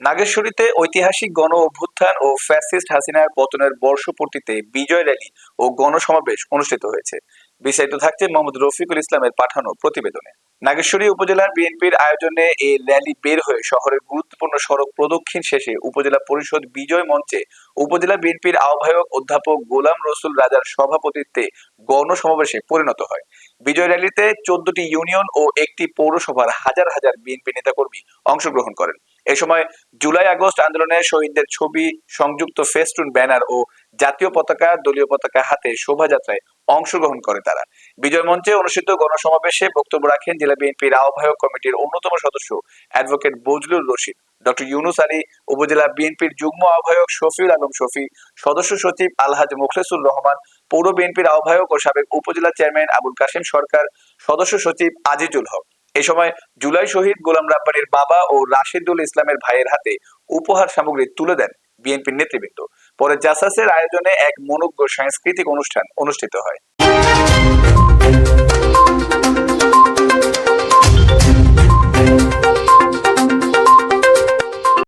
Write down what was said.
নাগেশ্বরীতে ঐতিহাসিক গণ অভ্যুত্থান ও ফ্যাসিস্ট হাসিনার পতনের বর্ষপূর্তিতে বিজয় র্যালি ও গণসমাবেশ অনুষ্ঠিত হয়েছে। বিস্তারিত থাকছে মোহাম্মদ রফিকুল ইসলামের পাঠানো প্রতিবেদনে। নাগেশ্বরী উপজেলার বিএনপির আয়োজনে এই র্যালি বের হয়ে শহরের গুরুত্বপূর্ণ সড়ক প্রদক্ষিণ শেষে উপজেলা পরিষদ বিজয় মঞ্চে উপজেলা বিএনপির আহ্বায়ক অধ্যাপক গোলাম রসুল রাজার সভাপতিত্বে গণসমাবেশে পরিণত হয়। বিজয় র্যালিতে চোদ্দটি ইউনিয়ন ও একটি পৌরসভার হাজার হাজার বিএনপি নেতাকর্মী অংশগ্রহণ করেন। এ সময় জুলাই আগস্ট আন্দোলনে শহীদদের ছবি, সংযুক্ত ফেস্টুন ব্যানার ও জাতীয় পতাকা, দলীয় পতাকা হাতে শোভাযাত্রায় অংশগ্রহণ করে তারা। বিজয় মঞ্চে অনুষ্ঠিত গণসমাবেশে বক্তব্য রাখেন জেলা বিএনপির আহ্বায়ক কমিটির অন্যতম সদস্য অ্যাডভোকেট বজলুর রশিদ। ডক্টর ইউনুস আলী, উপজেলা বিএনপির যুগ্ম আহ্বায়ক শফিউল আলম শফি, সদস্য সচিব আলহাজ মুখলেসুর রহমান, পৌর বিএনপির আহ্বায়ক ও সাবেক উপজেলা চেয়ারম্যান আবুল কাশিম সরকার, সদস্য সচিব আজিজুল হক। এ সময় জুলাই শহীদ গোলাম রাব্বানির বাবা ও রাশিদুল ইসলামের ভাইয়ের হাতে উপহার সামগ্রী তুলে দেন বিএনপির নেতৃবৃন্দ। পরে জাসাসের আয়োজনে এক মনোজ্ঞ সাংস্কৃতিক অনুষ্ঠান অনুষ্ঠিত হয়।